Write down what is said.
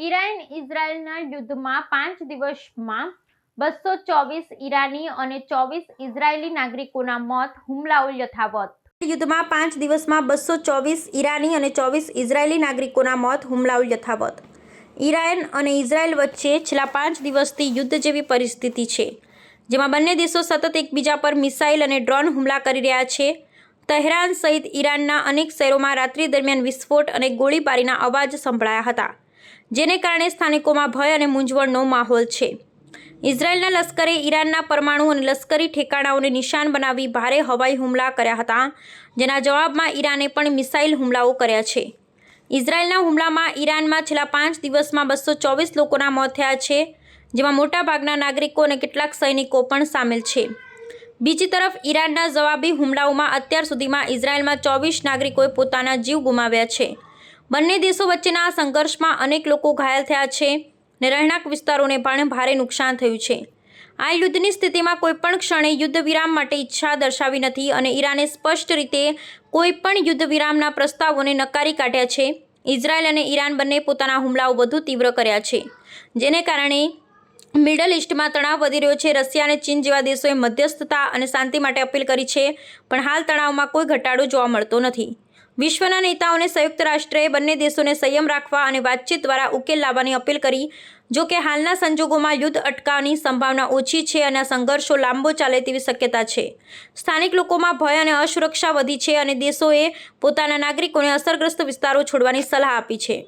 ઇઝરાયલના યુદ્ધમાં પાંચ દિવસમાં બસો ચોવીસ ઈરાની અને ચોવીસ ઇઝરાયેલી નાગરિકોના મોત, હુમલાઓ યથાવત. યુદ્ધમાં પાંચ દિવસમાં બસો ચોવીસ ઈરાની અને ચોવીસ ઇઝરાયેલી નાગરિકોના મોત, હુમલાઓ યથાવત. ઈરાન અને ઇઝરાયલ વચ્ચે છેલ્લા પાંચ દિવસથી યુદ્ધ જેવી પરિસ્થિતિ છે, જેમાં બંને દેશો સતત એકબીજા પર મિસાઇલ અને ડ્રોન હુમલા કરી રહ્યા છે. તહેરાન સહિત ઈરાનના અનેક શહેરોમાં રાત્રિ દરમિયાન વિસ્ફોટ અને ગોળીબારીના અવાજ સંભળાયા હતા. જેને કારણે સ્થાનિકોમાં ભય અને મૂંઝવણનો માહોલ છે. ઇઝરાયેલના લશ્કરે ઈરાનના પરમાણુ અને લશ્કરી ઠેકાણાઓને નિશાન બનાવી ભારે હવાઈ હુમલા કર્યા હતા, જેના જવાબમાં ઈરાને પણ મિસાઇલ હુમલાઓ કર્યા છે. ઇઝરાયેલના હુમલામાં ઈરાનમાં છેલ્લા પાંચ દિવસમાં બસો ચોવીસ લોકોના મોત થયા છે, જેમાં મોટાભાગના નાગરિકો અને કેટલાક સૈનિકો પણ સામેલ છે. બીજી તરફ, ઈરાનના જવાબી હુમલાઓમાં અત્યાર સુધીમાં ઇઝરાયેલમાં ચોવીસ નાગરિકોએ પોતાના જીવ ગુમાવ્યા છે. બંને દેશો વચ્ચેના આ સંઘર્ષમાં અનેક લોકો ઘાયલ થયા છે. ને રહેણાંક વિસ્તારોને પણ ભારે નુકસાન થયું છે. આ યુદ્ધની સ્થિતિમાં કોઈપણ ક્ષણે યુદ્ધ વિરામ માટે ઈચ્છા દર્શાવી નથી અને ઈરાને સ્પષ્ટ રીતે કોઈપણ યુદ્ધ વિરામના પ્રસ્તાવોને નકારી કાઢ્યા છે. ઇઝરાયલ અને ઈરાન બંને પોતાના હુમલાઓ વધુ તીવ્ર કર્યા છે. જેને કારણે મિડલ ઇસ્ટમાં તણાવ વધી રહ્યો છે. રશિયા અને ચીન જેવા દેશોએ મધ્યસ્થતા અને શાંતિ માટે અપીલ કરી છે, પણ હાલ તણાવમાં કોઈ ઘટાડો જોવા મળતો નથી. વિશ્વના નેતાઓને સંયુક્ત રાષ્ટ્રએ બંને દેશોને સંયમ રાખવા અને વાતચીત દ્વારા ઉકેલ લાવવાની અપીલ કરી. જો કે હાલના સંજોગોમાં યુદ્ધ અટકાવવાની સંભાવના ઓછી છે અને સંઘર્ષો લાંબો ચાલે તેવી શક્યતા છે. સ્થાનિક લોકોમાં ભય અને અસુરક્ષા વધી છે અને દેશોએ પોતાના નાગરિકોને અસરગ્રસ્ત વિસ્તારો છોડવાની સલાહ આપી છે.